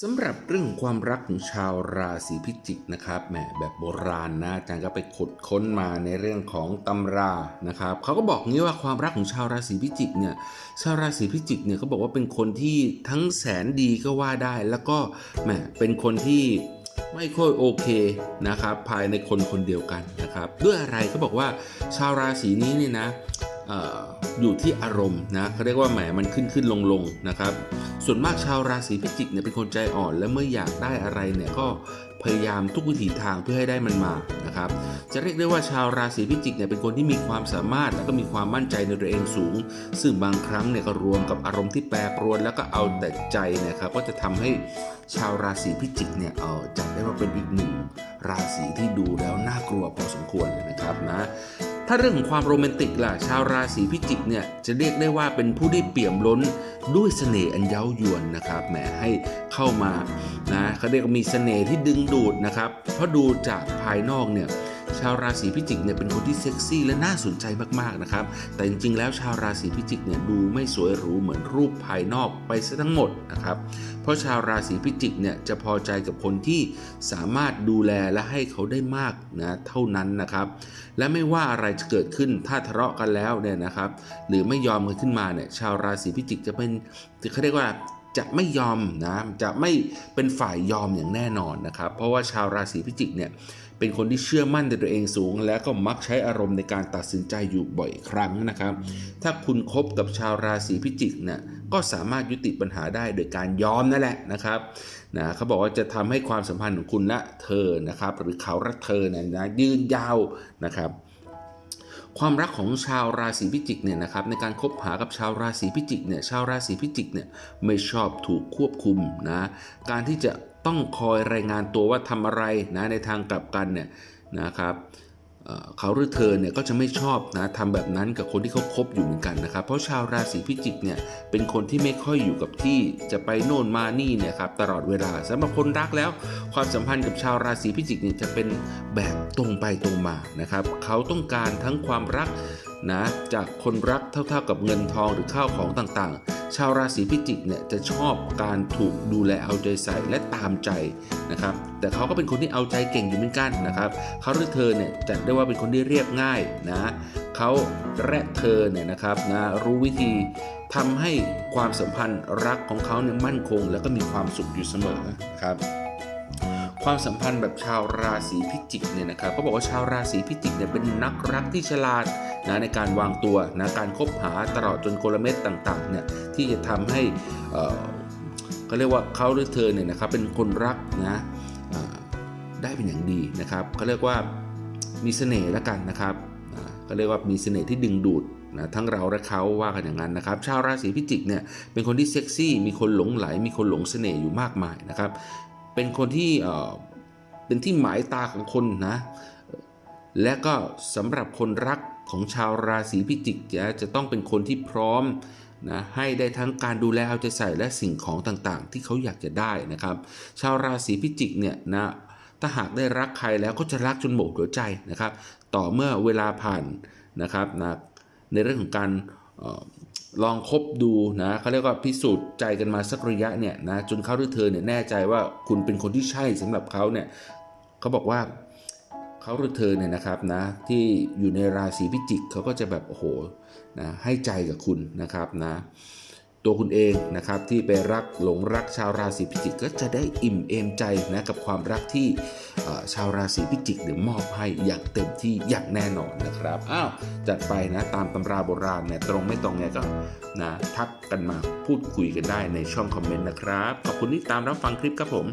สำหรับเรื่องความรักของชาวราศีพิจิกนะครับแหมแบบโบราณนะอาจารย์ก็ไปขุดค้นมาในเรื่องของตำรานะครับเขาก็บอกงี้ว่าความรักของชาวราศีพิจิกเนี่ยชาวราศีพิจิกเนี่ยเขาบอกว่าเป็นคนที่ทั้งแสนดีก็ว่าได้ แล้วก็แหมเป็นคนที่ไม่ค่อยโอเคนะครับภายในคนคนเดียวกันนะครับด้วยอะไรเขาบอกว่าชาวราศีนี้เนี่ยนะ อยู่ที่อารมณ์นะเขาเรียกว่าแหมมันขึ้นขึ้นลงลงนะครับส่วนมากชาวราศีพิจิกเนี่ยเป็นคนใจอ่อน และเมื่ออยากได้อะไรเนี่ยก็พยายามทุกวิถีทางเพื่อให้ได้มันมานะครับจะเรียกได้ว่าชาวราศีพิจิกเนี่ยเป็นคนที่มีความสามารถ และก็มีความมั่นใจในตัวเองสูง ซึ่งบางครั้งเนี่ยก็รวมกับอารมณ์ที่แปรปรวน แล้วก็เอาแต่ใจนะครับก็จะทำให้ชาวราศีพิจิกเนี่ยเออจัดได้ว่าเป็นอีกหนึ่งราศีที่ดูแล้วน่ากลัวพอสมควรเลยนะครับนะ ถ้าเรื่องของความโรแมนติกล่ะชาวราศีพิจิกเนี่ยจะเรียกได้ว่าเป็นผู้ที่เปี่ยมล้นด้วยเสน่ห์อันเย้ายวนนะครับแหมให้เข้ามานะเขาเรียกมีเสน่ห์ที่ดึงดูดนะครับเพราะดูจากภายนอกเนี่ย ชาวราศีพิจิกเนี่ยเป็นคนที่เซ็กซี่และน่าสนใจมากๆนะครับ แต่จริงๆ แล้วชาวราศีพิจิกเนี่ยดูไม่สวยหรูเหมือนรูปภายนอกไปซะทั้งหมดนะครับ เพราะชาวราศีพิจิกเนี่ยจะพอใจกับคนที่สามารถดูแลและให้เขาได้มากนะเท่านั้นนะครับ และไม่ว่าอะไรจะเกิดขึ้นถ้าทะเลาะกันแล้วเนี่ยนะครับ หรือไม่ยอมกันขึ้นมาเนี่ยชาวราศีพิจิกจะเป็นเขาเรียกว่า จะไม่ยอมนะจะไม่เป็นฝ่ายยอมอย่างแน่นอนนะครับ เพราะว่าชาวราศีพิจิกเนี่ยเป็นคนที่เชื่อมั่นในตัวเองสูง และก็มักใช้อารมณ์ในการตัดสินใจอยู่บ่อยครั้งนะครับ ถ้าคุณคบกับชาวราศีพิจิกเนี่ยก็สามารถยุติปัญหาได้โดยการยอมนั่นแหละนะครับนะเขาบอกว่าจะทำให้ความสัมพันธ์ของคุณและเธอนะครับ หรือเขาและเธอเนี่ยนะยืนยาวนะครับ ความรักของชาวราศีพิจิกเนี่ยนะครับในการคบหากับชาวราศีพิจิกเนี่ยชาวราศีพิจิกเนี่ยไม่ชอบถูกควบคุมนะการที่จะต้องคอยรายงานตัวว่าทำอะไรนะในทางกลับกันเนี่ยนะครับ เขาหรือเธอเนี่ยก็จะไม่ชอบนะทำแบบนั้นกับคนที่เขาคบอยู่เหมือนกันนะครับ เพราะชาวราศีพิจิกเนี่ยเป็นคนที่ไม่ค่อยอยู่กับที่จะไปโน่นมานี่เนี่ยครับตลอดเวลาสำหรับคนรักแล้ว ความสัมพันธ์กับชาวราศีพิจิกเนี่ยจะเป็นแบบตรงไปตรงมานะครับ เขาต้องการทั้งความรักนะจากคนรักเท่าๆกับเงินทองหรือข้าวของต่างๆ ชาวราศีพิจิกเนี่ยจะชอบการถูกดูแลเอาใจใส่และตามใจนะครับ แต่เขาก็เป็นคนที่เอาใจเก่งอยู่เหมือนกันนะครับเขาหรือเธอเนี่ยจัดได้ว่าเป็นคนที่เรียบง่ายนะเขาและเธอเนี่ยนะครับนะรู้วิธีทำให้ความสัมพันธ์รักของเขาเนี่ยมั่นคง และก็มีความสุขอยู่เสมอนะครับ ความสัมพันธ์แบบชาวราศีพิจิกเนี่ยนะครับเขาบอกว่าชาวราศีพิจิกเนี่ยเป็นนักรักที่ฉลาดนะในการวางตัวนะการคบหาตลอดจนกลเม็ดต่างๆเนี่ยที่จะทำให้เขาเรียกว่าเขาหรือเธอเนี่ยนะครับเป็นคนรักนะได้เป็นอย่างดีนะครับเขาเรียกว่ามีเสน่ห์แล้วกันนะครับเขาเรียกว่ามีเสน่ห์ที่ดึงดูดนะทั้งเราและเขาว่ากันอย่างนั้นนะครับ ชาวราศีพิจิกเนี่ยเป็นคนที่เซ็กซี่ มีคนหลงไหล มีคนหลงเสน่ห์อยู่มากมายนะครับ เป็นคนที่เป็นที่หมายตาของคนนะ และก็สำหรับคนรักของชาวราศีพิจิกจะจะต้องเป็นคนที่พร้อมนะให้ได้ทั้งการดูแลเอาใจใส่และสิ่งของต่างๆ ที่เขาอยากจะได้นะครับ ชาวราศีพิจิกเนี่ยนะถ้าหากได้รักใครแล้วก็จะรักจนหมดหัวใจนะครับ ต่อเมื่อเวลาผ่านนะครับนะในเรื่องของการ ลองคบดูนะเขาเรียกว่าพิสูจน์ใจกันมาสักระยะเนี่ยนะจนเขาหรือเธอเนี่ยแน่ใจว่าคุณเป็นคนที่ใช่สำหรับเขาเนี่ยเขาบอกว่าเขาหรือเธอเนี่ยนะครับนะที่อยู่ในราศีพิจิกเขาก็จะแบบโอ้โหนะให้ใจกับคุณนะครับนะ ตัวคุณเองนะครับที่ไปรักหลงรักชาวราศีพิจิกก็จะได้อิ่มเอมใจนะกับความรักที่ชาวราศีพิจิกเดี๋ยวมอบให้อย่างเต็มที่อย่างแน่นอนนะครับอ้าวจัดไปนะตามตำราโบราณเนี่ยตรงไม่ตรงเนี่ยก็นะทักกันมาพูดคุยกันได้ในช่องคอมเมนต์นะครับขอบคุณที่ตามรับฟังคลิปครับผม